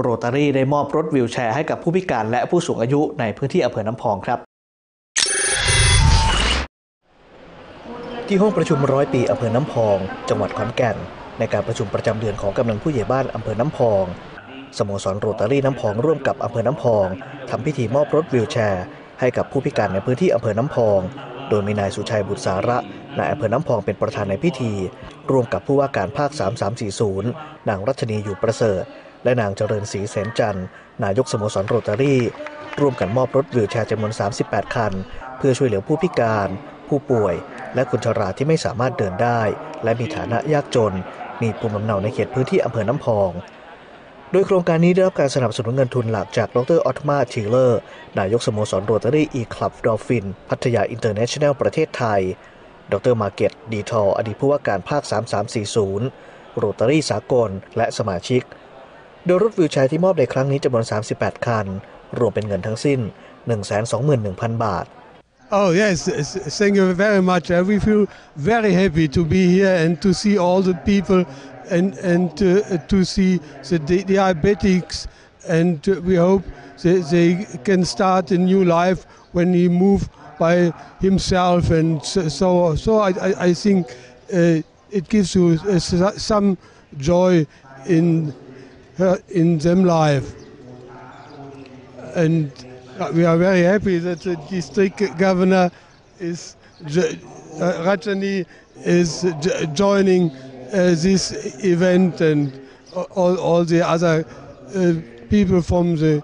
โรตารี่ได้มอบรถวิวแชร์ให้กับผู้พิการและผู้สูงอายุในพื้นที่อำเภอน้ำพองครับ ที่ห้องประชุมร้อยปีอำเภอน้ำพอง จังหวัดขอนแก่น ในการประชุมประจำเดือนของกำนันผู้ใหญ่บ้านอำเภอน้ำพอง สโมสรโรตารี่น้ำพองร่วมกับอำเภอน้ำพองทำพิธีมอบรถวิวแชร์ ให้กับผู้พิการในพื้นที่อำเภอน้ำพอง โดยมีนายสุชัยบุตรสาระนายอำเภอน้ำพองเป็นประธานในพิธี ร่วมกับผู้ว่าการภาค 3340 นางรัชนีอยู่ประเสริฐ และนางเจริญศรีแสนจันทร์นายกสโมสรโรตารี่ ร่วมกันมอบรถวิวแชร์จำนวน 38 คัน เพื่อช่วยเหลือผู้พิการ ผู้ป่วย และคนชราที่ไม่สามารถเดินได้ และมีฐานะยากจน มีภูมิลำเนาในเขตพื้นที่อำเภอน้ำพอง โดยโครงการนี้ได้รับการสนับสนุนเงินทุนหลักจากดรออตมาทีเลอร์ นายกสโมสรโรตารี่อีคลับดอลฟิน พัทยาอินเตอร์เนชั่นแนลประเทศไทย ดรมาเก็ตดีทออดีตผู้ว่าการภาค 3340 โรตารี่สากล และสมาชิก โดยรถวิวแชร์ที่มอบในครั้งนี้จำนวน 38 คัน รวมเป็นเงินทั้งสิ้น 121,000 บาท Oh yes, thank you very much. Uh, we feel very happy to be here and to see all the people and and uh, to see the di- diabetics and we hope they, they can start a new life when he move by himself and so so, I, I, I think uh, it gives you some joy in in them life. And uh, we are very happy that the district governor is uh, Rajani is jo- joining uh, this event and all, all the other people from the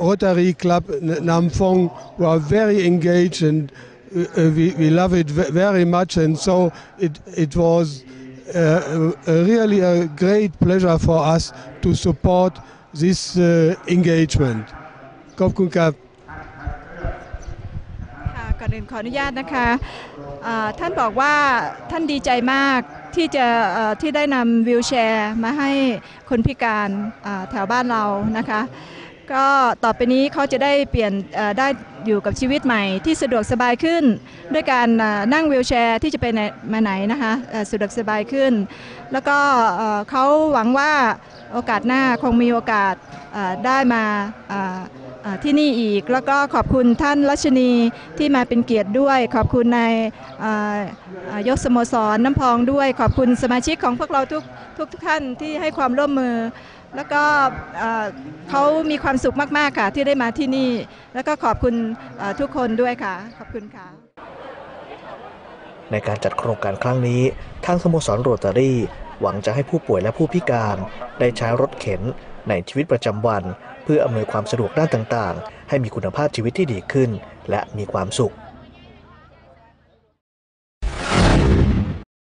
Rotary Club Namfong who are very engaged and uh, we, we love it very much. And so it, it was really a great pleasure for us to support this uh, engagement. ขอบคุณครับก่อนอื่นขออนุญาตนะคะอ่าท่านบอกว่าท่านดีใจมากที่จะเอ่อที่ได้นำวิวแชร์มาให้คนพิการแถวบ้านเรานะคะ ก็ต่อไปนี้เขาจะได้เปลี่ยนได้อยู่กับชีวิตใหม่ที่สะดวกสบายขึ้น ด้วยการนั่งวิวแชร์ที่จะไปไมาไหนนะคะสะดวกสบายขึ้น แล้วก็เขาหวังว่าโอกาสหน้าคงมีโอกาสได้มาที่นี่อีก แล้วก็ขอบคุณท่านรัชนีที่มาเป็นเกียรติด้วย ขอบคุณนายยกสโมสรน้ำพองด้วย ขอบคุณสมาชิกของพวกเราทุกทุกท่านที่ให้ความร่วมมือ แล้วก็เขามีความสุขมาก ๆ ค่ะ ที่ได้มาที่นี่ แล้วก็ขอบคุณทุกคนด้วยค่ะ ขอบคุณค่ะ ในการจัดโครงการครั้งนี้ ทางสโมสรโรตารี่หวังจะให้ผู้ป่วยและผู้พิการ ได้ใช้รถเข็นในชีวิตประจำวัน เพื่ออำนวยความสะดวกด้านต่าง ๆ ให้มีคุณภาพชีวิตที่ดีขึ้น และมีความสุข